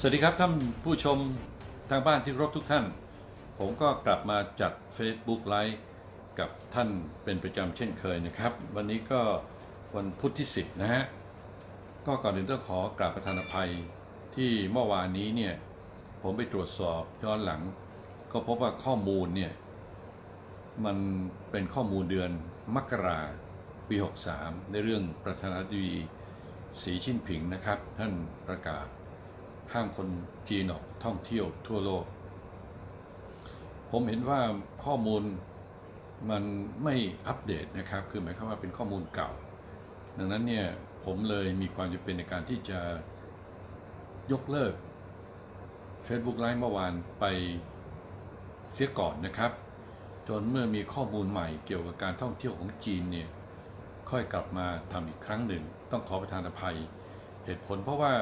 สวัสดีครับท่านผู้ชมทางบ้านที่ครบทุกท่าน ผมก็กลับมาจัด Facebook ไลฟ์กับท่านเป็นประจำเช่นเคยนะครับ วันนี้ก็วันพุธที่ 10 นะฮะ ก็ก่อนอื่นต้องขอกราบประธานภัยที่เมื่อวานนี้เนี่ย ผมไปตรวจสอบย้อนหลัง ก็พบว่าข้อมูลเนี่ย มันเป็นข้อมูลเดือนมกราปี 63 ในเรื่องประธานาธิบดีสีชิ้นผิงนะครับ ท่านประกาศ ห้ามคนจีนออกท่องเที่ยวทั่วโลก ผมเห็นว่าข้อมูลมันไม่อัปเดตนะครับ คือหมายความว่าเป็นข้อมูลเก่า ดังนั้นเนี่ยผมเลยมีความจำเป็นในการที่จะยกเลิก Facebook ไลฟ์เมื่อวานไปเสียก่อนนะครับ จนเมื่อมีข้อมูลใหม่เกี่ยวกับการท่องเที่ยวของจีนเนี่ยค่อยกลับมาทำอีกครั้งหนึ่ง ต้องขอประทานอภัย เหตุผลเพราะว่า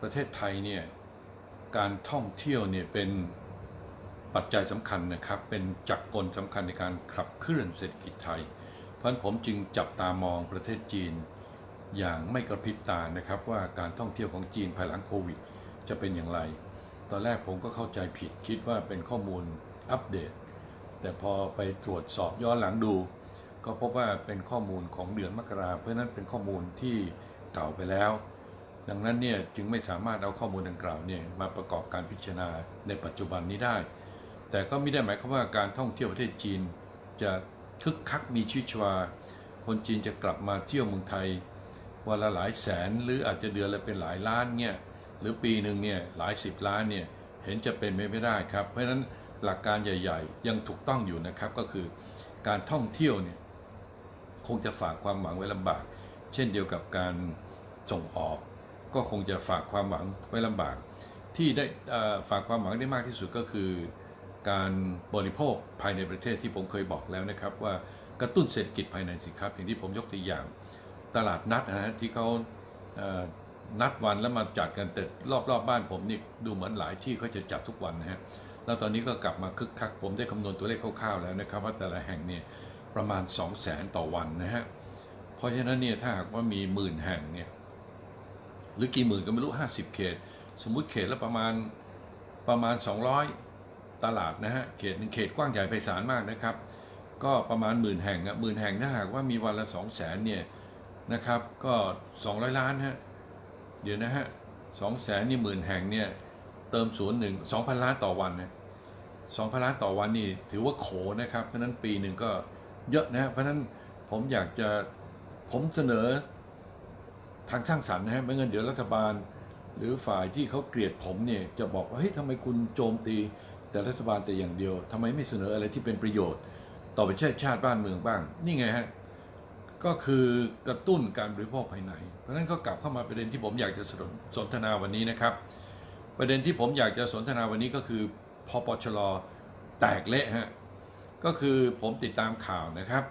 ประเทศไทยเนี่ยการท่องเที่ยวเนี่ยเป็นปัจจัยสำคัญนะครับ เป็นจักรกลสำคัญในการขับเคลื่อนเศรษฐกิจไทย เพราะฉะนั้นผมจึงจับตามองประเทศจีนอย่างไม่กระพริบตานะครับว่าการท่องเที่ยวของจีนภายหลังโควิด จะเป็นอย่างไร ตอนแรกผมก็เข้าใจผิดคิดว่าเป็นข้อมูลอัปเดต แต่พอไปตรวจสอบย้อนหลังดู ก็พบว่าเป็นข้อมูลของเดือนมกราเพราะฉะนั้นเป็นข้อมูลที่เก่าไปแล้ว ดังนั้นเนี่ยจึงไม่สามารถเอาข้อมูลดังกล่าวเนี่ยมาประกอบการพิจารณาในปัจจุบันนี้ได้ แต่ก็ไม่ได้หมายความว่าการท่องเที่ยวประเทศจีน จะคึกคักมีชีวิตชีวา คนจีนจะกลับมาเที่ยวเมืองไทยวันละหลายแสนหรืออาจจะเดือนละเป็นหลายล้านเนี่ยหรือปีหนึ่งเนี่ยหลายสิบล้านเนี่ยเห็นจะเป็นไปไม่ได้ครับ เพราะฉะนั้นหลักการใหญ่ ๆ ยังถูกต้องอยู่นะครับก็คือการท่องเที่ยวเนี่ยคงจะฝากความหวังไว้ลำบาก เช่นเดียวกับการส่งออก ก็คงจะฝากความหวังไว้ลำบาก ที่ได้ฝากความหวังได้มากที่สุดก็คือ การบริโภคภายในประเทศที่ผมเคยบอกแล้วนะครับ ว่ากระตุ้นเศรษฐกิจภายในสิครับอย่างที่ผมยกตัวอย่าง ตลาดนัดนะฮะที่เขานัดวันแล้วมาจัดกันแต่รอบๆบบ้านผมนี่ดูเหมือนหลายที่เขาจะจัดทุกวันนะฮะแล้วตอนนี้ก็กลับมาคึกคักผมได้คำนวณตัวเลขคร่าวๆแล้วนะครับ ว่าแต่ละแห่งเนี่ยประมาณ 2 0 0แสนต่อวันนะฮะเพราะฉะนั้นเนี่ยถ้าหากว่ามีหมื่นแห่งเนี่ย หรือกี่หมื่นก็ไม่รู้ 50 เขต สมมุติเขตละประมาณประมาณ 200 ตลาดนะฮะเขตหนึ่งเขตกว้างใหญ่ไพศาลมากนะครับ ก็ประมาณหมื่นแห่งอะหมื่นแห่งถ้าหากว่ามีวันละ 2 0 0แสนเนี่ยนะครับก็ 200 ล้านฮะเดี๋ยวนะฮะสองแสนนี่หมื่นแห่งเนี่ยเติมศูนย์หนึ่งสองพันล้านต่อวันนะสองพันล้านต่อวันนี่ถือว่าโขนะครับเพราะนั้นปีหนึ่งก็เยอะนะเพราะนั้นผมอยากจะผมเสนอ ทางสร้างสรรค์นะฮะไม่งั้นเดี๋ยวรัฐบาล หรือฝ่ายที่เขาเกลียดผมเนี่ยจะบอกว่าเฮ้ยทำไมคุณโจมตี แต่รัฐบาลแต่อย่างเดียวทำไมไม่เสนออะไรที่เป็นประโยชน์ ต่อประเทศชาติบ้านเมืองบ้าง นี่ไงฮะก็คือกระตุ้นการบริโภคภายใน เพราะฉะนั้นก็กลับเข้ามาประเด็นที่ผมอยากจะสนสนทนาวันนี้นะครับ ประเด็นที่ผมอยากจะสนทนาวันนี้ก็คือพอปชรแตกเละฮะก็คือผมติดตามข่าวนะครับ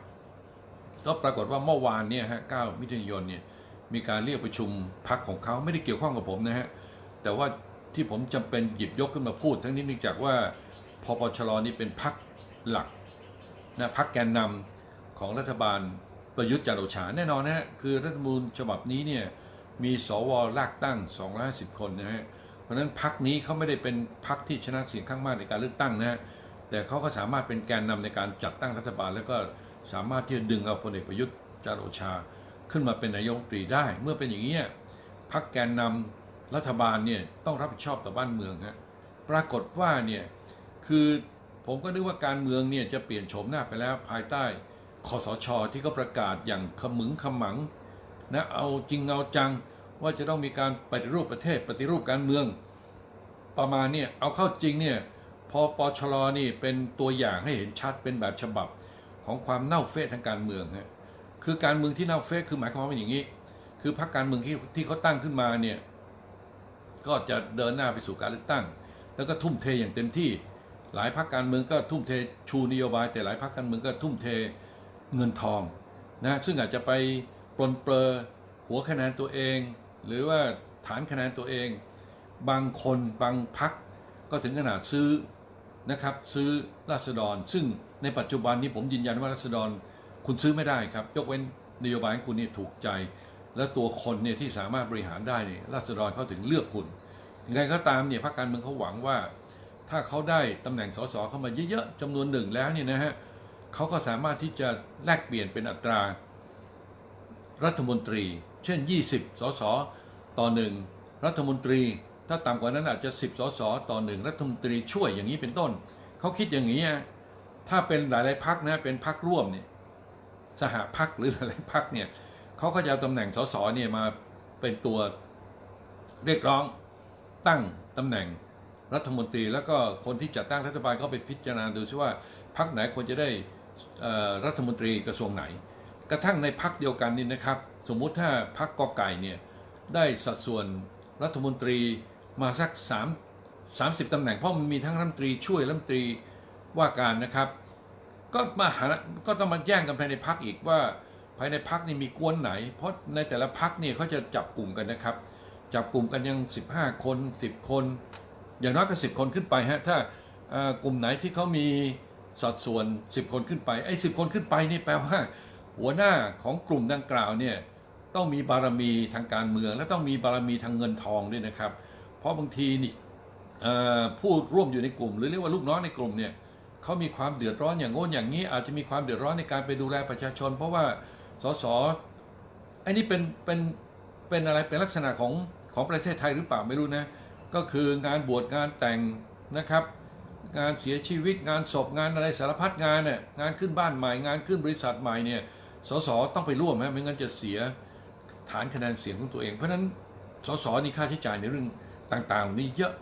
ก็ปรากฏว่าเมื่อวานเนี่ยฮะ9มิถุนายนเนี่ย มีการเรียกประชุมพักของเขาไม่ได้เกี่ยวข้องกับผมนะฮะ แต่ว่าที่ผมจำเป็นหยิบยกขึ้นมาพูด ทั้งนี้เนื่องจากว่าพอปชรนี่เป็นพักหลักนะพักแกนนำของรัฐบาลประยุทธ์จันทร์โอชาแน่นอนนะฮะคือรัฐมนูญฉบับนี้เนี่ยมีสวลากตั้ง 250 คนนะฮะเพราะฉะนั้นพักนี้เขาไม่ได้เป็นพักที่ชนะเสียงข้างมากในการเลือกตั้งนะฮะแต่เขาก็สามารถเป็นแกนนำในการจัดตั้งรัฐบาล แล้วก็สามารถที่จะดึงเอาพลเอกประยุทธ์จันทร์โอชา ขึ้นมาเป็นนายกตรีได้ เมื่อเป็นอย่างนี้พักแกนนำรัฐบาลเนี่ยต้องรับผิดชอบต่อบ้านเมืองฮะปรากฏว่าเนี่ยคือผมก็นึกว่าการเมืองเนี่ยจะเปลี่ยนโฉมหน้าไปแล้วภายใต้คอสชที่เขาประกาศอย่างขมึงขมังนะเอาจริงเอาจังว่าจะต้องมีการปฏิรูปประเทศปฏิรูปการเมือง ประมาณเนี่ยเอาเข้าจริงเนี่ยพอปชรนี่เป็นตัวอย่างให้เห็นชัดเป็นแบบฉบับของความเน่าเฟะทางการเมืองฮะ คือการเมืองที่เน่าเฟะคือหมายความว่าเป็นอย่างนี้ คือพรรคการเมืองที่ที่เขาตั้งขึ้นมาเนี่ยก็จะเดินหน้าไปสู่การเลือกตั้ง แล้วก็ทุ่มเทอย่างเต็มที่ หลายพรรคการเมืองก็ทุ่มเทชูนโยบาย แต่หลายพรรคการเมืองก็ทุ่มเทเงินทองนะซึ่งอาจจะไปปลนเปลือหัวคะแนนตัวเอง หรือว่าฐานคะแนนตัวเอง บางคนบางพักก็ถึงขนาดซื้อนะครับซื้อราษฎร ซึ่งในปัจจุบันนี้ผมยืนยันว่าราษฎร คุณซื้อไม่ได้ครับ ยกเว้นนโยบายของคุณนี่ถูกใจ และตัวคนเนี่ยที่สามารถบริหารได้เนี่ยราษฎรเขาถึงเลือกคุณยังไงก็ตามเนี่ยพรรคการเมืองเขาหวังว่า ถ้าเขาได้ตำแหน่งสสเข้ามาเยอะๆจำนวนหนึ่งแล้วเนี่ยนะฮะเขาก็สามารถที่จะแลกเปลี่ยนเป็นอัตรา รัฐมนตรี เช่น 20 สสต่อหนึ่งรัฐมนตรี ถ้าต่ำกว่านั้นอาจจะ 10 สสต่อหนึ่งรัฐมนตรีช่วยอย่างนี้เป็นต้น เขาคิดอย่างนี้ ถ้าเป็นหลายๆพักนะเป็นพักร่วมเนี่ย สหพักหรือหลายๆพักเนี่ยเขาก็จะเอาตำแหน่งสสเนี่ยมาเป็นตัวเรียกร้องตั้งตำแหน่งรัฐมนตรี แล้วก็คนที่จัดตั้งรัฐบาลก็ไปพิจารณาดูซิว่าพรรคไหนควรจะได้รัฐมนตรีกระทรวงไหน กระทั่งในพรรคเดียวกันนี่นะครับ สมมุติถ้าพรรคกอไก่เนี่ยได้สัดส่วนรัฐมนตรีมาสัก 3 30ตำแหน่งเพราะมันมีทั้งรัฐมนตรีช่วยรัฐมนตรีว่าการนะครับ ก็มาหาก็ต้องมาแย่งกันภายในพักอีกว่าภายในพักนี่มีกวนไหน เพราะในแต่ละพักเนี่ยเขาจะจับกลุ่มกันนะครับ จับกลุ่มกันยัง 15 คน 10 คน อย่างน้อยก็ 10 คนขึ้นไปฮะถ้ากลุ่มไหนที่เขามีสัดส่วน 10 คนขึ้นไปไอ้สิคนขึ้นไปนี่แปลว่า หัวหน้าของกลุ่มดังกล่าวเนี่ยต้องมีบารมีทางการเมือง และต้องมีบารมีทางเงินทองด้วยนะครับ เพราะบางทีนี่ผู้ร่วมอยู่ในกลุ่ม หรือเรียกว่าลูกน้องในกลุ่มเนี่ย เขามีความเดือดร้อนอย่างโน้นอย่างนี้ อาจจะมีความเดือดร้อนในการไปดูแลประชาชน เพราะว่าสสอ้นี่เป็นเป็นเป็นอะไรเป็นลักษณะของของประเทศไทยหรือเปล่าไม่รู้นะ ก็คืองานบวชงานแต่งนะครับ งานเสียชีวิตงานศพงานอะไรสารพัดงานเนี่ยงานขึ้นบ้านใหม่งานขึ้นบริษัทใหม่เนี่ยสสต้องไปร่วมฮะไม่งั้นจะเสียฐานคะแนนเสียงของตัวเอง เพราะฉะนั้นสสนี่ค่าใช้จ่ายในเรื่องต่างๆ นี่เยอะ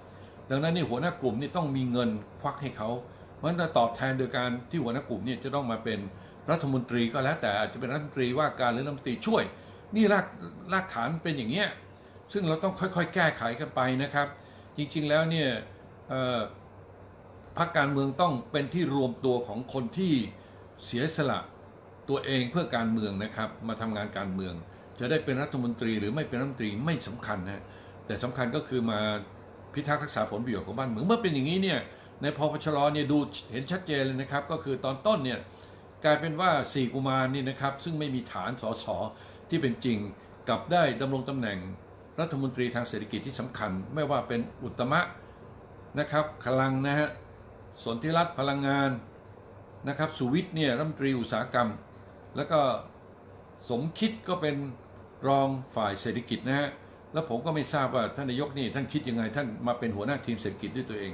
ดังนั้นนี่หัวหน้ากลุ่มนี่ต้องมีเงินควักให้เขา ราะฉะนั้นตอบแทนโดยการที่หัวหน้ากลุ่มเนี่ยจะต้องมาเป็นรัฐมนตรีก็แล้วแต่อาจจะเป็นรัฐมนตรีว่าการหรือรัฐมนตรีช่วย นี่รากรากฐานเป็นอย่างเงี้ยซึ่งเราต้องค่อยๆ แก้ไขกันไปนะครับ จริงๆแล้วเนี่ยพรรคการเมืองต้องเป็นที่รวมตัวของคนที่เสียสละตัวเองเพื่อการเมืองนะครับ มาทำงานการเมือง จะได้เป็นรัฐมนตรีหรือไม่เป็นรัฐมนตรีไม่สำคัญนะแต่สำคัญก็คือมาพิทักษ์รักษาผลประโยชน์ของบ้านเมืองเมื่อเป็นอย่างนี้เนี่ย ในพปชรเนี่ยดูเห็นชัดเจนเลยนะครับ ก็คือตอนต้นเนี่ยกลายเป็นว่าสี่กุมารนี่นะครับ ซึ่งไม่มีฐานสสที่เป็นจริงกลับได้ดำรงตำแหน่งรัฐมนตรีทางเศรษฐกิจที่สำคัญ ไม่ว่าเป็นอุตมะนะครับพลังนะฮะสนธิรัตน์พลังงานนะครับสุวิทย์เนี่ยรัฐมนตรีอุตสาหกรรม แล้วก็สมคิดก็เป็นรองฝ่ายเศรษฐกิจนะฮะแล้วผมก็ไม่ทราบว่าท่านนายกนี่ท่านคิดยังไงท่านมาเป็นหัวหน้าทีมเศรษฐกิจด้วยตัวเอง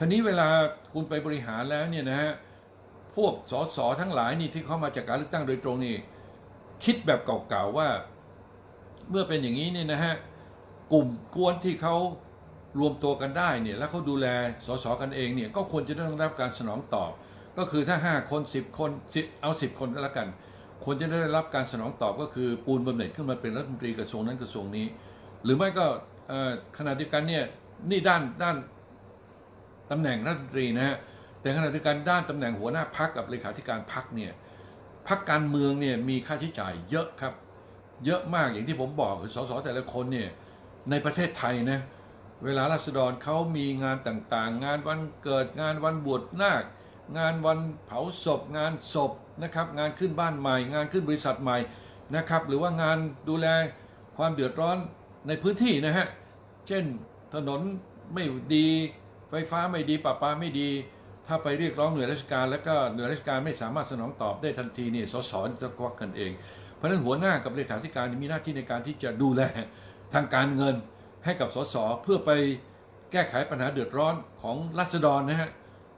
คราวนี้เวลาคุณไปบริหารแล้วเนี่ยนะฮะพวกสสทั้งหลายนี่ที่เข้ามาจากการเลือกตั้งโดยตรงนี่คิดแบบเก่าๆว่า เมื่อเป็นอย่างนี้เนี่ยนะฮะกลุ่มกวนที่เขารวมตัวกันได้เนี่ยแล้วเขาดูแลสสกันเองเนี่ยก็ควรจะต้องได้รับการสนองตอบ ก็คือถ้า 5 คน 10 คน10เอา 10 คนก็แล้วกันควรจะได้รับการสนองตอบก็คือปูนบำเหน็จขึ้นมาเป็นรัฐมนตรีกระทรวงนั้นกระทรวงนี้ หรือไม่ก็ขณะเดียวกันเนี่ยนี่ด้านด้าน ตำแหน่งรัฐมนตรีนะฮะแต่ขณะเดียวกันด้านตำแหน่งหัวหน้าพักกับเลขาธิการพักเนี่ยพักการเมืองเนี่ยมีค่าใช้จ่ายเยอะครับ เยอะมากอย่างที่ผมบอกคือสสแต่ละคนเนี่ยในประเทศไทยนะเวลาราษฎรเขามีงานต่างๆ งานวันเกิดงานวันบวชนาค งานวันเผาศพ งานศพนะครับ งานขึ้นบ้านใหม่ งานขึ้นบริษัทใหม่นะครับ หรือว่างานดูแลความเดือดร้อนในพื้นที่นะฮะ เช่นถนนไม่ดี ไฟฟ้าไม่ดีประปาไม่ดี ถ้าไปเรียกร้องหน่วยราชการ แล้วก็หน่วยราชการไม่สามารถสนองตอบได้ทันทีนี่สสจะควักกันเอง เพราะฉะนั้นหัวหน้ากับเลขาธิการมีหน้าที่ในการที่จะดูแลทางการเงินให้กับสสเพื่อไปแก้ไขปัญหาเดือดร้อนของรัษฎรนะฮะ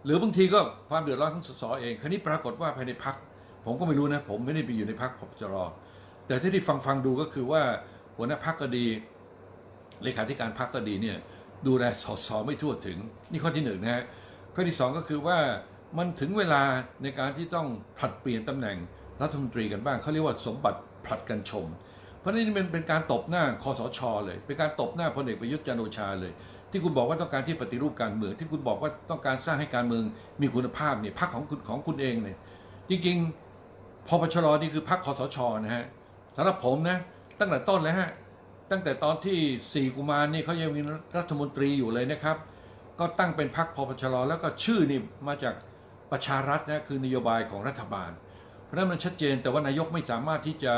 หรือบางทีก็ความเดือดร้อนของสสเองคราวนี้ปรากฏว่าภายในพักผมก็ไม่รู้นะ ผมไม่ได้ไปอยู่ในพักพปจะรอ แต่ที่ได้ฟังฟังดูก็คือว่าหัวหน้าพักก็ดี เลขาธิการพักก็ดีเนี่ย ดูแลสอสอไม่ทั่วถึง นี่ข้อที่หนึ่งนะฮะข้อที่สองก็คือว่ามันถึงเวลาในการที่ต้องผลัดเปลี่ยนตำแหน่งรัฐมนตรีกันบ้างเขาเรียกว่าสมบัติผลัดกันชม เพราะนี่มันเป็นการตบหน้าคอสชเลย เป็นการตบหน้าพลเอกประยุทธ์จันโอชาเลย ที่คุณบอกว่าต้องการที่ปฏิรูปการเมืองที่คุณบอกว่าต้องการสร้างให้การเมืองมีคุณภาพเนี่ยพรรคของคุณของคุณเองเนี่ยจริงๆพปชรนี่คือพรรคคอสชนะฮะสำหรับผมนะตั้งแต่ต้นแล้วฮะ ตั้งแต่ตอนที่สี่กุมารนี่เขายังมีรัฐมนตรีอยู่เลยนะครับ ก็ตั้งเป็นพรรคพปชรแล้วก็ชื่อนี่มาจากประชารัฐนะคือนโยบายของรัฐบาล เพราะนั้นมันชัดเจนแต่ว่านายกไม่สามารถที่จะ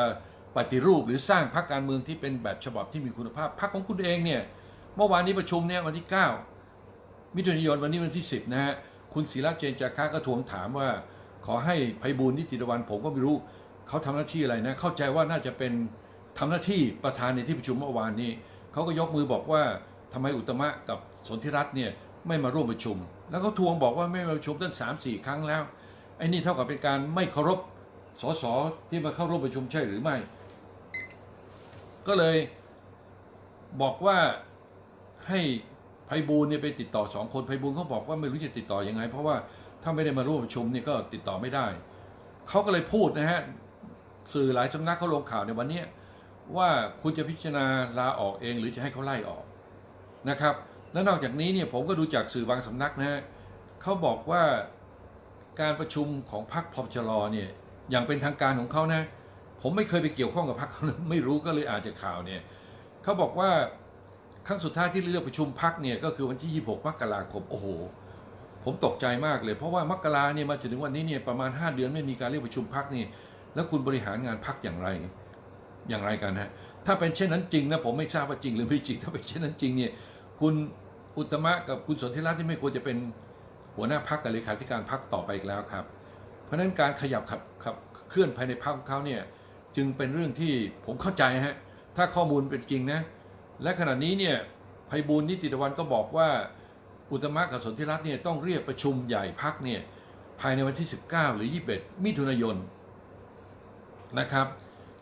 ปฏิรูปหรือสร้างพรรคการเมืองที่เป็นแบบฉบับที่มีคุณภาพพรรคของคุณเองเนี่ยเมื่อวานนี้ประชุมเนี่ยวันที่ 9 มิถุนายนวันนี้วันที่ 10 นะฮะคุณศิระเจนจากาก็ทวงถามว่า ขอให้ไพบูลนิติตะวันผมก็ไม่รู้เขาทำหน้าที่อะไรนะเข้าใจว่าน่าจะเป็น ทำหน้าที่ประธานในที่ประชุมเมื่อวานนี้เขาก็ยกมือบอกว่าทำไมอุตมะกับสนธิรัตน์เนี่ยไม่มาร่วมประชุม แล้วก็ทวงบอกว่าไม่มาประชุมตั้งสามสี่ครั้งแล้วไอ้นี่เท่ากับเป็นการไม่เคารพสสที่มาเข้าร่วมประชุมใช่หรือไม่ ก็เลยบอกว่าให้ไพบูลเนี่ยไปติดต่อสองคนไพบูลเขาบอกว่าไม่รู้จะติดต่อยังไง เพราะว่าถ้าไม่ได้มาร่วมประชุมเนี่ยก็ติดต่อไม่ได้เขาก็เลยพูดนะฮะสื่อหลายสำนักเขาลงข่าวในวันนี้ ว่าคุณจะพิจารณาลาออกเองหรือจะให้เขาไล่ออกนะครับและนอกจากนี้เนี่ยผมก็ดูจากสื่อบางสำนักนะฮะเขาบอกว่าการประชุมของพรรคพชรเนี่ยอย่างเป็นทางการของเขานะ ผมไม่เคยไปเกี่ยวข้องกับพรรคเขาไม่รู้ก็เลยอ่านจากข่าวเนี่ยเขาบอกว่าครั้งสุดท้ายที่เรียกประชุมพรรคเนี่ยก็คือวันที่ 26 มกราคมโอ้โห ผมตกใจมากเลย เพราะว่ามกราเนี่ยมาจนถึงวันนี้เนี่ยประมาณ 5 เดือนไม่มีการเรียกประชุมพักนี่แล้วคุณบริหารงานพักอย่างไร อย่างไรกันฮะถ้าเป็นเช่นนั้นจริงนะผมไม่ทราบว่าจริงหรือไม่จริงถ้าเป็นเช่นนั้นจริงเนี่ยคุณอุตมะกับคุณสนธิรัตน์ที่ไม่ควรจะเป็นหัวหน้าพักกับเลขาธิการพักต่อไปอีกแล้วครับ เพราะฉะนั้นการขยับขับขับเคลื่อนภายในพักของเขาเนี่ยจึงเป็นเรื่องที่ผมเข้าใจฮะถ้าข้อมูลเป็นจริงนะและขณะนี้เนี่ยไพบูลนิติตะวันก็บอกว่าอุตตมะกับสนธิรัตน์เนี่ยต้องเรียกประชุมใหญ่พักเนี่ยภายในวันที่ 19 หรือ 21 มิถุนายนนะครับ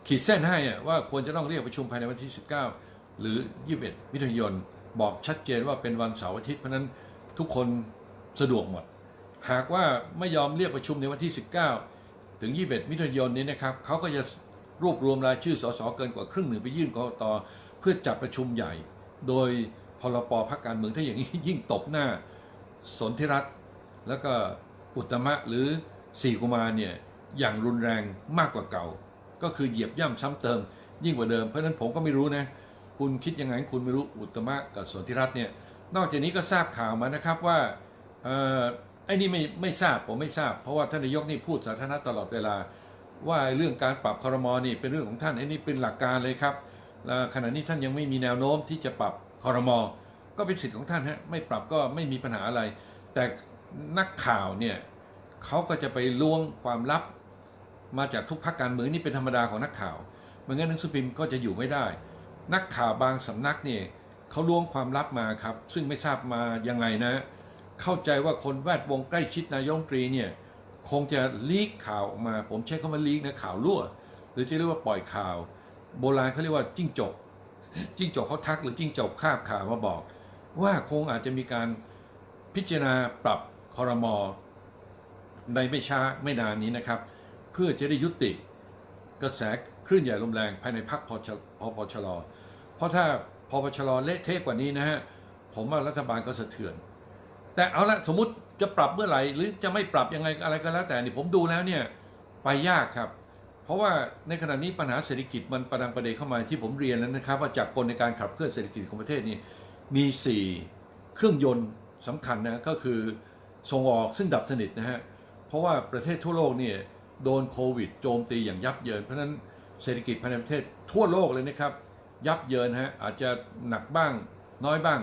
ขีดเส้นให้อะว่าควรจะต้องเรียกประชุมภายในวันที่ 19 หรือ 21 มิถุนายนบอกชัดเจนว่าเป็นวันเสาร์อาทิตย์เพราะนั้นทุกคนสะดวกหมด หากว่าไม่ยอมเรียกประชุมในวันที่ 19 ถึง 21 มิถุนายนนี้นะครับเขาก็จะรวบรวมรายชื่อสสเกินกว่าครึ่งหนึ่งไปยื่นกรกตเพื่อจัดประชุมใหญ่ โดยพรปพักการเมืองถ้าอย่างนี้ยิ่งตบหน้าสนธิรัตน์แล้วก็อุตตมะหรือสี่กุมารเนี่ยอย่างรุนแรงมากกว่าเก่า ก็คือเหยียบย่ำซ้ำเติม ยิ่งกว่าเดิมเพราะฉะนั้นผมก็ไม่รู้นะคุณคิดยังไงคุณไม่รู้อุตมะกับสนธิรัตน์เนี่ยนอกจากนี้ก็ทราบข่าวมานะครับว่าออไอ้นี่ไม่ไม่ทราบผมไม่ทราบ เพราะว่าท่านนายกนี่พูดสาธารณะตลอดเวลา ว่าเรื่องการปรับคอรมอนี่เป็นเรื่องของท่านไอ้นี่เป็นหลักการเลยครับขณะนี้ท่านยังไม่มีแนวโน้มที่จะปรับคอรมอก็เป็นสิทธิ์ของท่านฮะไม่ปรับก็ไม่มีปัญหาอะไร แต่นักข่าวเนี่ยเขาก็จะไปล้วงความลับ มาจากทุกพักการเมืองนี่เป็นธรรมดาของนักข่าวไม่งั้นหนังสือพิมพ์ก็จะอยู่ไม่ได้ นักข่าวบางสำนักเนี่ยเขาล้วงความลับมาครับ ซึ่งไม่ทราบมายังไงนะ เข้าใจว่าคนแวดวงใกล้ชิดนายกรัฐมนตรีเนี่ยคงจะลีกข่าวออกมา ผมใช้คำว่าลีกนะข่าวรั่ว หรือจะเรียกว่าปล่อยข่าว โบราณเขาเรียกว่าจิ้งจกจิ้งจกเขาทักหรือจิ้งจกคาบข่าวมาบอก ว่าคงอาจจะมีการพิจารณาปรับคอรมอในไม่ช้าไม่นานนี้นะครับ พื่อจะได้ยุติกระแสคลื่นใหญ่ลมแรงภายในพรรคพชพปชรเพราะถ้าพปชรเละเทะกว่านี้นะฮะผมว่ารัฐบาลก็สะเทือน แต่เอาละสมมติจะปรับเมื่อไหร่หรือจะไม่ปรับยังไงอะไรก็แล้วแต่นี่ผมดูแล้วเนี่ยไปยากครับ เพราะว่าในขณะนี้ปัญหาเศรษฐกิจมันประดังประเดเข้ามาที่ผมเรียนแล้วนะครับ ว่าจากกลในการขับเคลื่อนเศรษฐกิจของประเทศนี่มี 4 เครื่องยนต์สำคัญนะก็คือส่งออกซึ่งดับสนิทนะฮะเพราะว่าประเทศทั่วโลกเนี่ย โดนโควิดโจมตีอย่างยับเยิน เพราะนั้นเศรษฐกิจภายในประเทศทั่วโลกเลยนะครับ ยับเยินฮะอาจจะหนักบ้าง น้อยบ้าง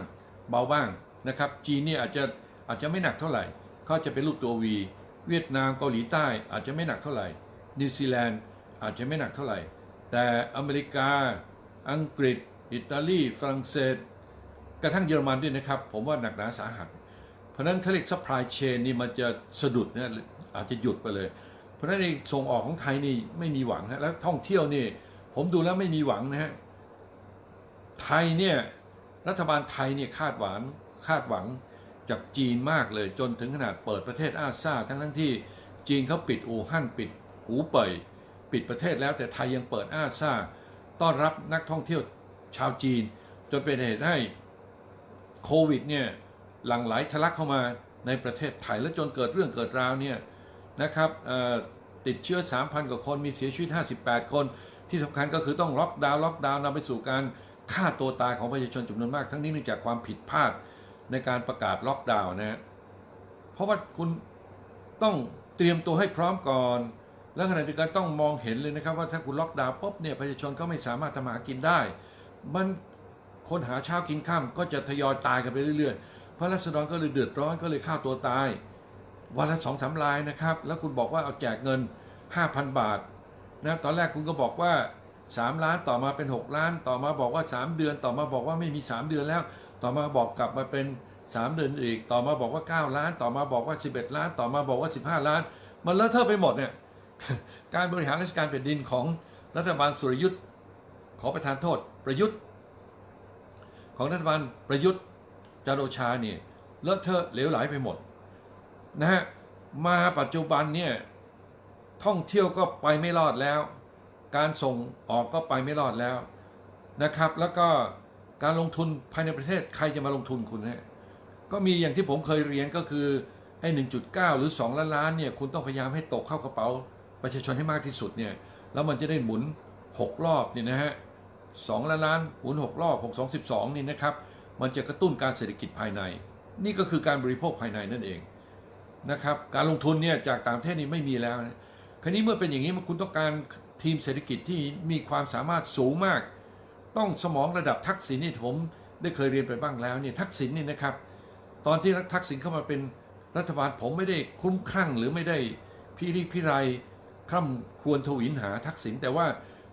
เบาบ้างนะครับจีนเนี่ยอาจจะอาจจะไม่หนักเท่าไหร่เขาจะเป็นรูปตัววีเวียดนามเกาหลีใต้อาจจะไม่หนักเท่าไหร่นิวซีแลนด์อาจจะไม่หนักเท่าไหร่ แต่อเมริกา อังกฤษ อิตาลี ฝรั่งเศส กระทั่งเยอรมันด้วยนะครับ ผมว่าหนักหนาสาหัส เพราะนั้นเขาเรียก supply chain นี่มันจะสะดุดนะอาจจะหยุดไปเลย เพราะฉะนั้นในส่งออกของไทยนี่ไม่มีหวังฮะแล้วท่องเที่ยวนี่ผมดูแล้วไม่มีหวังนะฮะไทยเนี่ยรัฐบาลไทยเนี่ยคาดหวังคาดหวังจากจีนมากเลยจนถึงขนาดเปิดประเทศอาซาทั้งทั้งที่จีนเขาปิดอู่ฮั่นปิดหูเป่ยปิดประเทศแล้วแต่ไทยยังเปิดอาซาต้อนรับนักท่องเที่ยวชาวจีน จนเป็นเหตุให้โควิดเนี่ยหลั่งไหลทะลักเข้ามาในประเทศไทยและจนเกิดเรื่องเกิดราวเนี่ย นะครับติดเชื้อ 3,000 กว่าคนมีเสียชีวิต 58 คน ที่สำคัญก็คือต้องล็อกดาวน์ล็อกดาวน์นำไปสู่การฆ่าตัวตายของประชาชนจำนวนมาก ทั้งนี้เนื่องจากความผิดพลาดในการประกาศล็อกดาวน์นะฮะเพราะว่าคุณต้องเตรียมตัวให้พร้อมก่อน แล้วขณะเดียวกันต้องมองเห็นเลยนะครับ ว่าถ้าคุณล็อกดาวน์ปุ๊บเนี่ยประชาชนก็ไม่สามารถทำหากินได้ มันคนหาเช้ากินข้ามก็จะทยอยตายกันไปเรื่อยๆเพราะรัษฎรก็เลยเดือดร้อนก็เลยฆ่าตัวตาย วันละสองสามรายนะครับ แล้วคุณบอกว่าเอาแจกเงิน 5,000 บาทนะตอนแรกคุณก็บอกว่า 3 ล้านต่อมาเป็น 6 ล้าน ต่อมาบอกว่า 3 เดือน ต่อมาบอกว่าไม่มี 3 เดือนแล้ว ต่อมาบอกกลับมาเป็น 3 เดือนอีก ต่อมาบอกว่า 9 ล้าน ต่อมาบอกว่า 11 ล้าน ต่อมาบอกว่า 15 ล้าน มันเลอะเทอะไปหมดเนี่ยการบริหารราชการแผ่นดินของรัฐบาลสุรยุทธ์ขอประทานโทษประยุทธ์ ของรัฐบาลประยุทธ์จันทร์โอชาเนี่ยเลอะเทอะเหลวไหลไปหมด นะฮะมาปัจจุบันเนี่ยท่องเที่ยวก็ไปไม่รอดแล้ว การส่งออกก็ไปไม่รอดแล้วนะครับ แล้วก็การลงทุนภายในประเทศใครจะมาลงทุนคุณฮะก็มีอย่างที่ผมเคยเรียนก็คือไอ้1.9 หรือ 2 ล้านล้านเนี่ยคุณต้องพยายามให้ตกเข้ากระเป๋าประชาชนให้มากที่สุดเนี่ยแล้วมันจะได้หมุน 6 รอบเนี่ยนะฮะ2ล้านล้านหมุน 6 รอบ 6 2 12นี่นะครับมันจะกระตุ้นการเศรษฐกิจภายใน นี่ก็คือการบริโภคภายในนั่นเอง นะครับการลงทุนเนี่ยจากต่างประเทศนี่ไม่มีแล้วนะคราวนี้เมื่อเป็นอย่างนี้มันคุณต้องการทีมเศรษฐกิจที่มีความสามารถสูงมาก ต้องสมองระดับทักษิณนี่ผมได้เคยเรียนไปบ้างแล้วเนี่ยทักษิณนี่นะครับ ตอนที่ทักษิณเข้ามาเป็นรัฐบาลผมไม่ได้คุ้มคลั่งหรือไม่ได้พิริพิไรคร่ำควรทวินหาทักษิณแต่ว่า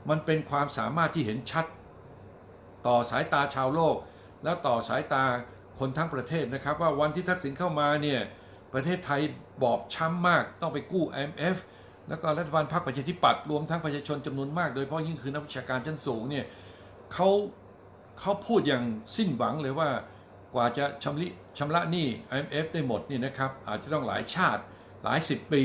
มันเป็นความสามารถที่เห็นชัด ต่อสายตาชาวโลก แล้วต่อสายตาคนทั้งประเทศนะครับ ว่าวันที่ทักษิณเข้ามาเนี่ย ประเทศไทยบอบช้ำมากต้องไปกู้ IMF แล้วก็รัฐบาลพรรคประชาธิปัตย์รวมทั้งประชาชนจำนวนมาก โดยเฉพาะยิ่งคือนักวิชาการชั้นสูงเนี่ยเขาเขาพูดอย่างสิ้นหวังเลยว่ากว่าจะชำระชำระหนี้ IMF ได้หมดนี่นะครับ อาจจะต้องหลายชาติหลายสิบปี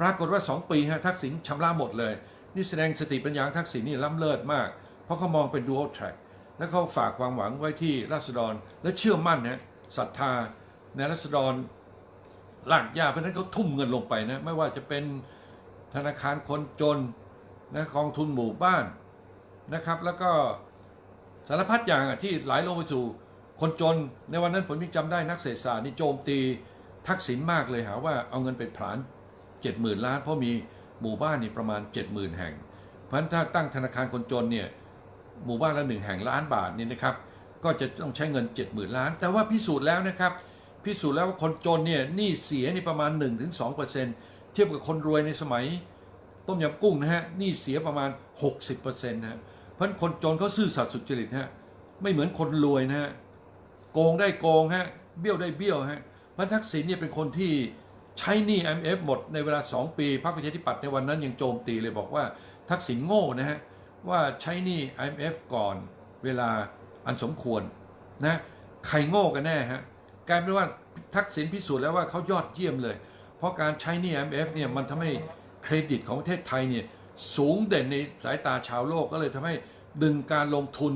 ปรากฏว่า 2 ปีฮะทักษิณชำระหมดเลย นี่แสดงสติปัญญาทักษิณนี่ล้ำเลิศมาก เพราะเขามองเป็น dual track แล้วเขาฝากความหวังไว้ที่ราษฎร และเชื่อมั่นนะศรัทธาในราษฎร ลากยาเพราะนั้นเขาทุ่มเงินลงไปนะไม่ว่าจะเป็นธนาคารคนจนนะกองทุนหมู่บ้านนะครับ แล้วก็สารพัดอย่างอะที่ไหลลงไปสู่คนจนในวันนั้นผมยังจำได้นักเศรษฐศาสตร์นี่โจมตีทักษิณมากเลยหาว่าเอาเงินไปผลาญเจ็ดหมื่นล้าน เพราะมีหมู่บ้านนี่ประมาณเจ็ดหมื่นแห่ง เพราะฉะนั้นถ้าตั้งธนาคารคนจนเนี่ยหมู่บ้านละหนึ่งแห่งล้านบาทนี่นะครับ ก็จะต้องใช้เงิน70,000ล้าน แต่ว่าพิสูจน์แล้วนะครับ พิสูจน์แล้วว่าคนจนเนี่ยหนี้เสียนี่ประมาณ 1-2%เทียบกับคนรวยในสมัย ต้มยำกุ้งนะฮะหนี้เสียประมาณ 60%นะฮะเพราะฉะนั้นคนจนเขาซื่อสัตย์สุจริตฮะไม่เหมือนคนรวยนะฮะโกงได้โกงฮะเบี้ยวได้เบี้ยวฮะพราะทักษิณเนี่ยเป็นคนที่ใช้หนี้ IMF หมดในเวลา 2 ปีพรรคประชาธิปัตย์ในวันนั้นยังโจมตีเลยบอกว่าทักษิณโง่นะฮะว่าใช้หนี้ IMF ก่อนเวลาอันสมควรนะใครโง่กันแน่ฮะ กลายเป็นว่าทักษิณพิสูจน์แล้วว่าเขายอดเยี่ยมเลย เพราะการใช้นี่ IMF เนี่ยมันทำให้เครดิตของประเทศไทยเนี่ยสูงเด่นในสายตาชาวโลกก็เลยทำให้ดึงการลงทุน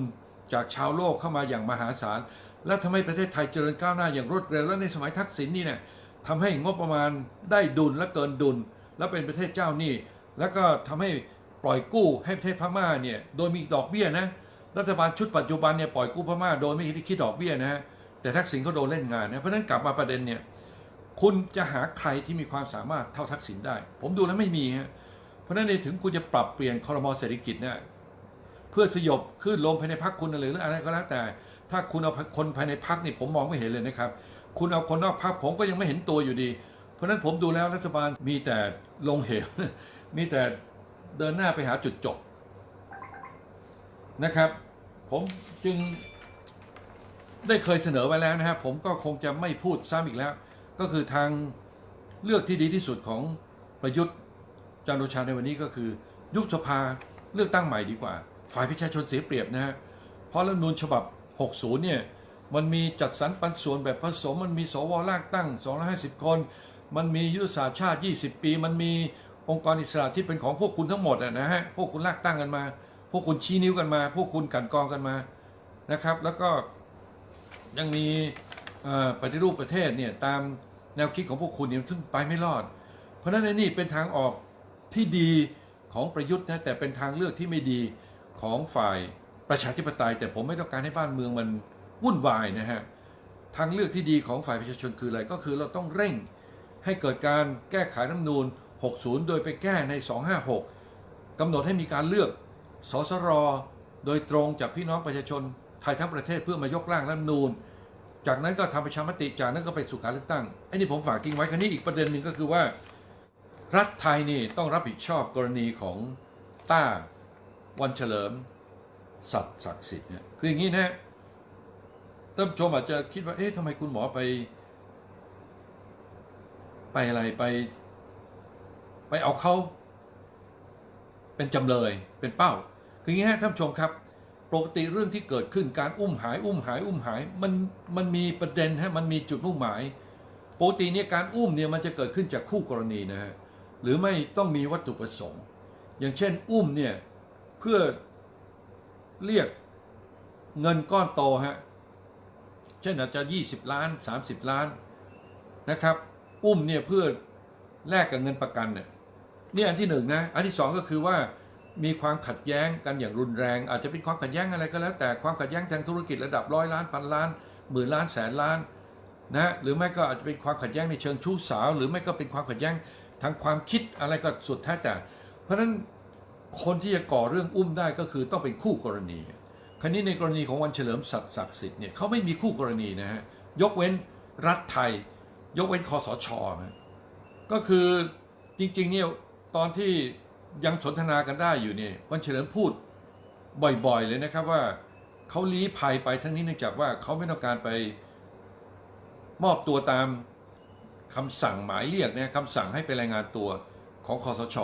จากชาวโลกเข้ามาอย่างมหาศาล และทำให้ประเทศไทยเจริญก้าวหน้าอย่างรวดเร็วและในสมัยทักษิณนี่เนี่ยทำให้งบประมาณได้ดุลและเกินดุล และเป็นประเทศเจ้าหนี้แล้วก็ทำให้ปล่อยกู้ให้ประเทศพม่าเนี่ยโดยมีดอกเบี้ยนะรัฐบาลชุดปัจจุบันเนี่ยปล่อยกู้พม่าโดยไม่ได้คิดดอกเบี้ยนะฮะ แต่ทักษิณก็โดนเล่นงานนะเพราะนั้นกลับมาประเด็นเนี่ยคุณจะหาใครที่มีความสามารถเท่าทักษิณได้ ผมดูแล้วไม่มีฮะเพราะนั้นเนี่ยถึงคุณจะปรับเปลี่ยนคอรมอเศรษฐกิจเนี่ยเพื่อสยบขึ้นลมภายในพักคุณหรืออะไรก็แล้วแต่ ถ้าคุณเอาคนภายในพักนี่ผมมองไม่เห็นเลยนะครับ คุณเอาคนนอกพักผมก็ยังไม่เห็นตัวอยู่ดี เพราะนั้นผมดูแล้วรัฐบาลมีแต่ลงเหว มีแต่เดินหน้าไปหาจุดจบนะครับ ผมจึง ได้เคยเสนอไว้แล้วนะครับผมก็คงจะไม่พูดซ้ำอีกแล้ว ก็คือทางเลือกที่ดีที่สุดของประยุทธ์จันโอชาในวันนี้ก็คือ ยุบสภาเลือกตั้งใหม่ดีกว่า ฝ่ายประชาชนเสียเปรียบนะฮะเพราะรัฐมนูญฉบับ 60 เนี่ยมันมีจัดสรรปันส่วนแบบผสม มันมีสวลากตั้ง 250 คน มันมียุทธศาสตร์ชาติ 20 ปี มันมีองค์กรอิสระที่เป็นของพวกคุณทั้งหมดอะนะฮะพวกคุณลากตั้งกันมา พวกคุณชี้นิ้วกันมา พวกคุณกันกรองกันมานะครับ แล้วก็ ยังมีปฏิรูปประเทศเนี่ยตามแนวคิดของพวกคุณเนี่ยซึ่งไปไม่รอด เพราะฉะนั้นนี่เป็นทางออกที่ดีของประยุทธ์นะแต่เป็นทางเลือกที่ไม่ดีของฝ่ายประชาธิปไตย แต่ผมไม่ต้องการให้บ้านเมืองมันวุ่นวายนะฮะทางเลือกที่ดีของฝ่ายประชาชนคืออะไรก็คือเราต้องเร่งให้เกิดการแก้ไขรัฐมนูญ60 โดยไปแก้ใน 256กำหนดให้มีการเลือกสสร โดยตรงจากพี่น้องประชาชน ไทยทั้งประเทศเพื่อมายกร่างรัฐธรรมนูญ จากนั้นก็ทำประชามติจากนั้นก็ไปสู่การเลือกตั้งไอ้นี่ผมฝากทิ้งไว้คราวนี้อีกประเด็นหนึ่งก็คือว่า รัฐไทยนี่ต้องรับผิดชอบกรณีของต้าวันเฉลิม สัตว์ศักดิ์สิทธิ์เนี่ยคืออย่างนี้นะท่านชมอาจจะคิดว่าเอ๊ะทำไมคุณหมอไป ไปอะไรไป ไปเอาเขาเป็นจำเลยเป็นเป้า คืออย่างนี้ฮะท่านชมครับ ปกติเรื่องที่เกิดขึ้นการอุ้มหายอุ้มหายอุ้มหายมันมันมีประเด็นฮะมันมีจุดมุ่งหมาย ปกติเนี่ยการอุ้มเนี่ยมันจะเกิดขึ้นจากคู่กรณีนะฮะหรือไม่ต้องมีวัตถุประสงค์ อย่างเช่น อุ้มเนี่ยเพื่อเรียกเงินก้อนโตฮะเช่นอาจจะ 20 ล้าน 30 ล้านนะครับ อุ้มเนี่ยเพื่อแลกกับเงินประกันเนี่ยนี่อันที่หนึ่งนะอันที่สองก็คือว่า มีความขัดแย้งกันอย่างรุนแรง อาจจะเป็นความขัดแย้งอะไรก็แล้ว แต่ความขัดแย้งทางธุรกิจระดับร้อยล้านพันล้านหมื่นล้านแสนล้านนะหรือไม่ก็อาจจะเป็นความขัดแย้งในเชิงชู้สาว หรือไม่ก็เป็นความขัดแย้งทางความคิดอะไรก็สุดแท้แต่ เพราะฉะนั้นคนที่จะก่อเรื่องอุ้มได้ก็คือต้องเป็นคู่กรณีคราวนี้ในกรณีของวันเฉลิมศักดิ์ศักดิ์สิทธิ์เนี่ยเขาไม่มีคู่กรณีนะฮะยกเว้นรัฐไทย ยกเว้นคอสชนะก็คือจริงๆเนี่ยตอนที่ ยังสนทนากันได้อยู่เนี่ยวันเฉลิมพูดบ่อยๆเลยนะครับว่าเขาลี้ภัยไปทั้งนี้เนื่องจากว่าเขาไม่ต้องการไปมอบตัวตามคำสั่งหมายเรียกนี่ยคำสั่งให้ไปรายงานตัวของคอสช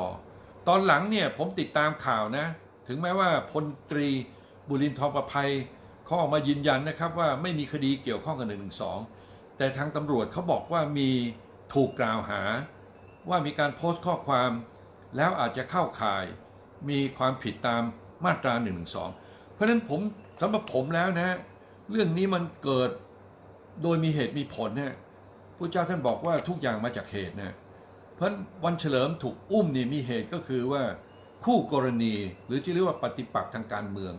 ตอนหลังเนี่ยผมติดตามข่าวนะ ถึงแม้ว่าพลตรีบุรินทร์ทองประภัยเขาออกมายืนยันนะครับว่าไม่มีคดีเกี่ยวข้องกับ1นึแต่ทางตำรวจเขาบอกว่ามีถูกกล่าวหา ว่ามีการโพสต์ข้อความ แล้วอาจจะเข้าข่ายมีความผิดตามมาตรา1นึเพราะฉะนั้นผมสำหรับผมแล้วนะ เรื่องนี้มันเกิดโดยมีเหตุมีผลเนี่ยพระเจ้าท่านบอกว่าทุกอย่างมาจากเหตุนะเพราะวันเฉลิมถูกอุ้มนี่มีเหตุก็คือว่าคู่กรณีหรือที่เรียกว่าปฏิปักษ์ทางการเมือง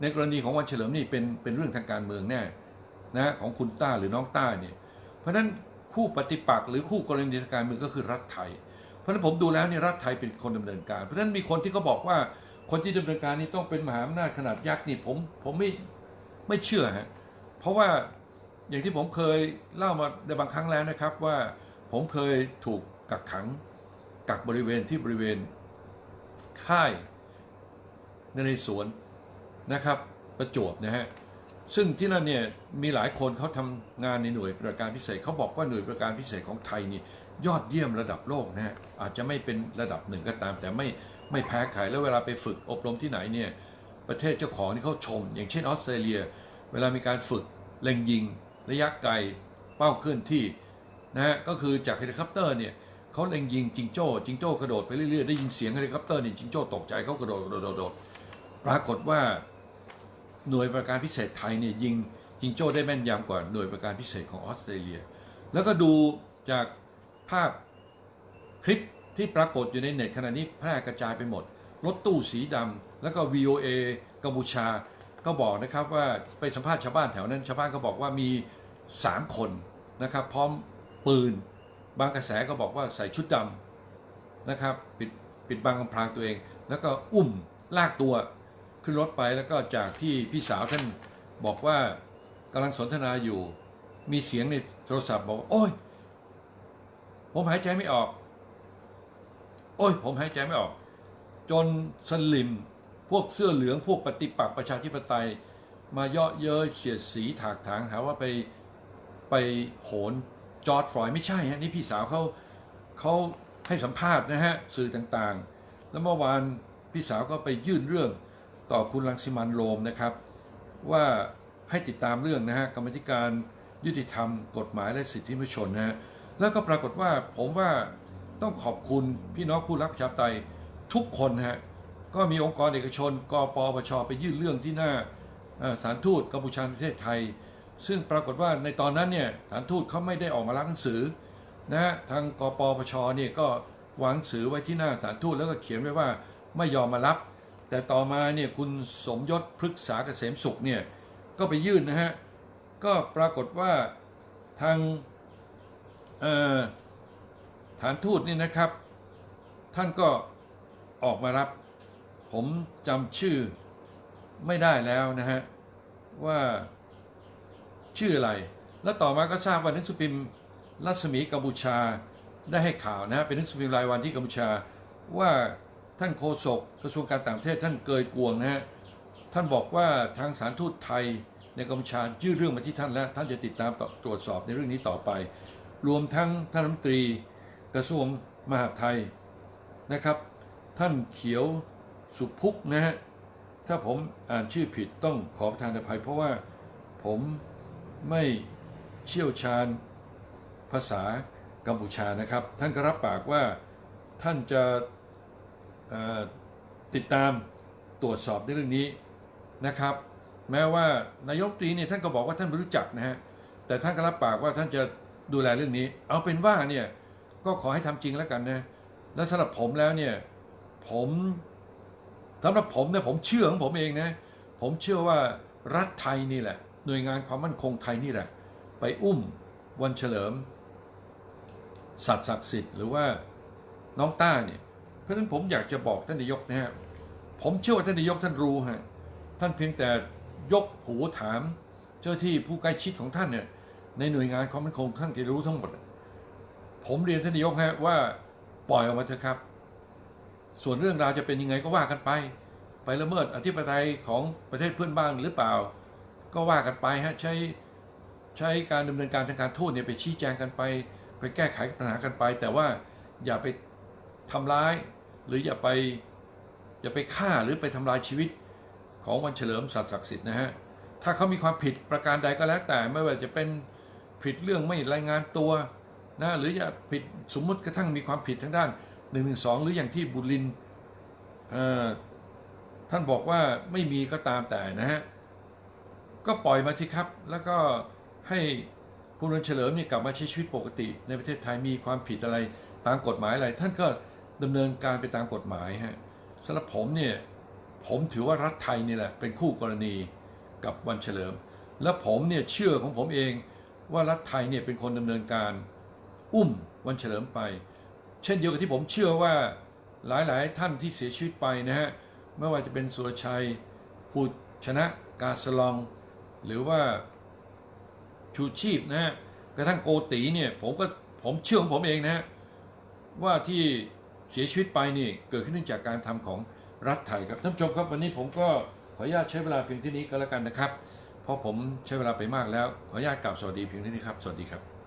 ในกรณีของวันเฉลิมนี่เป็นเป็นเรื่องทางการเมืองแน่นะของคุณต้าหรือน้องต้าเนี่ยเพราะฉะนั้นคู่ปฏิปักษ์หรือคู่กรณีทางการเมืองก็คือรัฐไทย ราะฉะนั้นผมดูแล้วเนี่ยรัฐไทยเป็นคนดำเนินการ เพราะฉะนั้นมีคนที่เขาบอกว่าคนที่ดำเนินการนี้ต้องเป็นมหาอำนาจขนาดยักษ์นี่ผมผมไม่ไม่เชื่อฮะเพราะว่าอย่างที่ผมเคยเล่ามาในบางครั้งแล้วนะครับว่าผมเคยถูกกักขังกักบริเวณที่บริเวณค่ายในเรศวรนะครับประจวบนะฮะซึ่งที่นั่นเนี่ยมีหลายคนเขาทำงานในหน่วยประการพิเศษเขาบอกว่าหน่วยประการพิเศษของไทยนี่ ยอดเยี่ยมระดับโลกนะฮะอาจจะไม่เป็นระดับหนึ่งก็ตาม แต่ไม่ไม่แพ้ใครแล้วเวลาไปฝึกอบรมที่ไหนเนี่ยประเทศเจ้าของนี่เขาชม อย่างเช่นออสเตรเลีย เวลามีการฝึกเล็งยิง ระยะไกลเป้าเคลื่อนที่นะฮะก็คือจากเฮลิคอปเตอร์เนี่ยเขาเล็งยิงจิงโจ้จิงโจ้กระโดดไปเรื่อยๆได้ยินเสียงเฮลิคอปเตอร์นี่จิงโจ้ตกใจเขากระโดดกระโดดกระโดดปรากฏว่าหน่วยประการพิเศษไทยเนี่ยยิงจิงโจ้ได้แม่นยำกว่าหน่วยประการพิเศษของออสเตรเลีย แล้วก็ดูจาก ภาพคลิปที่ปรากฏอยู่ในเน็ตขณะนี้แพร่กระจายไปหมด รถตู้สีดำแล้วก็ VOA กัมพูชา ก็บอกนะครับว่าไปสัมภาษณ์ชาวบ้านแถวนั้น ชาวบ้านก็บอกว่ามี 3 คนนะครับ พร้อมปืน บางกระแสก็บอกว่าใส่ชุดดำนะครับปิดปิดบังกำพรางตัวเอง แล้วก็อุ้มลากตัวขึ้นรถไปแล้วก็จากที่พี่สาวท่านบอกว่ากำลังสนทนาอยู่ มีเสียงในโทรศัพท์บอกโอ้ย ผมหายใจไม่ออก โอ้ย ผมหายใจไม่ออก จนสลิม พวกเสื้อเหลืองพวกปฏิปักษ์ประชาธิปไตย มาเยาะเย้ยเสียดสีถากถางหาว่าไปไปโหนจอร์ดฟลอยไม่ใช่ฮะนี่พี่สาวเขาเขาให้สัมภาษณ์นะฮะสื่อต่างๆ แล้วเมื่อวานพี่สาวก็ไปยื่นเรื่องต่อคุณลังสิมันโรมนะครับ ว่าให้ติดตามเรื่องนะฮะกรรมธิการยุติธรรม กฎหมายและสิทธิมนุษยชนนะฮะ แล้วก็ปรากฏว่าผมว่าต้องขอบคุณพี่น้องผู้รับประชาธิปไตยทุกคนฮะก็มีองค์กรเอกชนกปปชไปยื่นเรื่องที่หน้าสถานทูตกัมพูชาในประเทศไทย ซึ่งปรากฏว่าในตอนนั้นเนี่ยสถานทูตเขาไม่ได้ออกมารับหนังสือนะฮะทางกปปชเนี่ยก็วางหนังสือไว้ที่หน้าสถานทูตแล้วก็เขียนไว้ว่าไม่ยอมมารับ แต่ต่อมาเนี่ยคุณสมยศพฤกษาเกษมสุขเนี่ยก็ไปยื่นนะฮะก็ปรากฏว่าทาง ฐานทูตนี่นะครับ ท่านก็ออกมารับ ผมจำชื่อไม่ได้แล้วนะฮะ ว่าชื่ออะไร แล้วต่อมาก็ทราบว่าหนังสือพิมพ์รัศมีกัมพูชาได้ให้ข่าวนะฮะเป็นหนังสือพิมพ์รายวันที่กัมพูชา ว่าท่านโฆษกกระทรวงการต่างประเทศท่านเกยกวงนะฮะท่านบอกว่าทางสารทูตไทยในกัมพูชายื่นเรื่องมาที่ท่านแล้ว ท่านจะติดตามตตรวจสอบในเรื่องนี้ต่อไป รวมทั้งท่านรัฐมนตรีกระทรวงมหาดไทยนะครับ ท่านเขียวสุภุกนะฮะถ้าผมอ่านชื่อผิดต้องขอประทานอภัย เพราะว่าผมไม่เชี่ยวชาญภาษากัมพูชานะครับ ท่านก็รับปากว่าท่านจะติดตามตรวจสอบในเรื่องนี้นะครับ แม้ว่านายกตรีเนี่ยท่านก็บอกว่าท่านไม่รู้จักนะฮะแต่ท่านก็รับปากว่าท่านจะ ดูแลเรื่องนี้ เอาเป็นว่าเนี่ยก็ขอให้ทำจริงแล้วกันนะแล้วสำหรับผมแล้วเนี่ยผมสำหรับผมเนี่ยผมเชื่อของผมเองนะผมเชื่อว่ารัฐไทยนี่แหละ หน่วยงานความมั่นคงไทยนี่แหละ ไปอุ้มวันเฉลิม สัตว์ศักดิ์สิทธิ์หรือว่าน้องต้าเนี่ยเพราะฉะนั้นผมอยากจะบอกท่านนายกนะฮะผมเชื่อว่าท่านนายกท่านรู้ฮะท่านเพียงแต่ยกหูถามเจ้าที่ผู้ใกล้ชิดของท่านเนี่ย ในหน่วยงานความมั่นคงท่านจะรู้ทั้งหมด ผมเรียนท่านนายกฮะว่าปล่อยออกมาเถอะครับ ส่วนเรื่องราวจะเป็นยังไงก็ว่ากันไป ไปละเมิดอธิปไตยของประเทศเพื่อนบ้านหรือเปล่า ก็ว่ากันไปฮะใช้ใช้การดำเนินการทางการทูตเนี่ยไปชี้แจงกันไป ไปแก้ไขปัญหากันไป แต่ว่าอย่าไปทำร้าย หรืออย่าไปอย่าไปฆ่าหรือไปทำลายชีวิตของวันเฉลิมสัตว์ศักดิ์สิทธิ์นะฮะถ้าเขามีความผิดประการใดก็แล้วแต่ไม่ว่าจะเป็น ผิดเรื่องไม่รายงานตัวนะหรือจะผิดสมมุติกระทั่งมีความผิดทางด้าน1นึหรืออย่างที่บุรินท่านบอกว่าไม่มีก็ตามแต่นะฮะก็ปล่อยมาที่ครับ แล้วก็ให้คุณวันเฉลิมเนี่ยกลับมาใช้ชีวิตปกติ ในประเทศไทยมีความผิดอะไรตามกฎหมายอะไร ท่านก็ดำเนินการไปตามกฎหมายฮะสำหรับผมเนี่ยผมถือว่ารัฐไทยนี่แหละเป็นคู่กรณีกับวันเฉลิม และผมเนี่ยเชื่อของผมเอง ว่ารัฐไทยเนี่ยเป็นคนดำเนินการอุ้มวันเฉลิมไป เช่นเดียวกับที่ผมเชื่อว่าหลายๆท่านที่เสียชีวิตไปนะฮะไม่ว่าจะเป็นสุรชัยพูดชนะกาสลอง หรือว่าชูชีพนะฮะกระทั่งโกตีเนี่ยผมก็ผมเชื่อของผมเองนะฮะว่าที่เสียชีวิตไปนี่เกิดขึ้นเนื่องจากการทำของรัฐไทยครับท่านผู้ชมครับวันนี้ผมก็ขออนุญาตใช้เวลาเพียงที่นี้ก็แล้วกันนะครับ เพราะผมใช้เวลาไปมากแล้ว ขออนุญาตกล่าวสวัสดีเพียงเท่านี้ครับ สวัสดีครับ